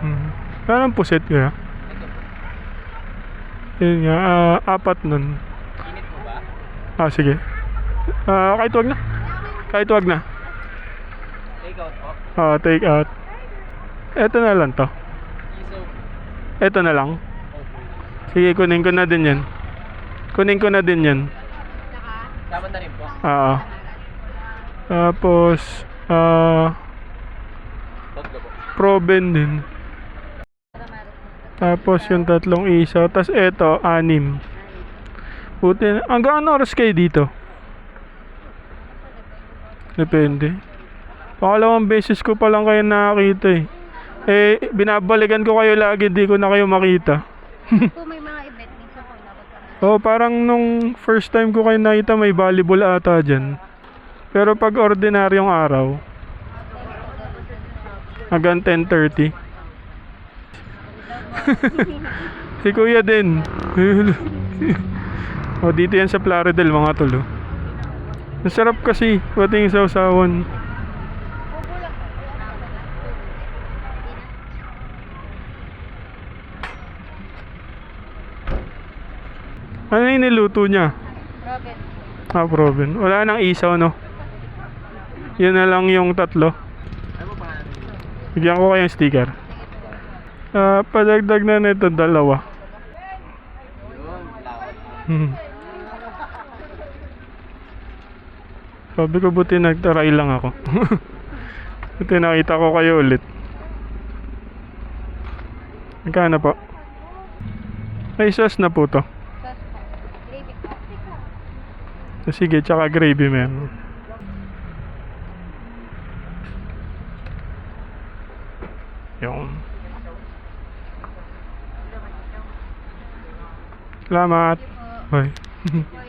Hmm. Parang puset kaya. Yun nga, ah, apat nun. Init mo ba? Ah, sige. Ah, kahit wag na. Kahit wag na. Take out po. Ah, take out. Eto na lang to. Iso. Eto na lang. Sige, kunin ko na din yan. Kunin ko na din yan. Tama na rin po. Ah. Tapos, ah, po. proben din. Tapos yung tatlong isaw. Tapos eto, anim. Buti na. Hanggang ano oras kayo dito? Depende. Pakalawang beses ko pa lang kayo nakakita eh. Eh, binabalikan ko kayo lagi, di ko na kayo makita. Kung may mga event, minsan po inabot kami. Oh, parang nung first time ko kayo nakita may volleyball ata dyan. Pero pag ordinaryong araw, hanggang 10.30. si kuya din. o dito yan sa Plaridel mga tulo. Masarap kasi, pati yung sausawan. Ano yung niluto niya? Robin. Ah, proven. Wala nang isaw, no? Yun na lang yung tatlo. Bigyan ko kayong sticker. Ah, padagdag na nito dalawa. Hmm. Sabi ko buti nagtaray lang ako. buti nakita ko kayo ulit. Magkano po? May sauce na po to. Sige, tsaka gravy meron. Yung. Selamat. Hoi.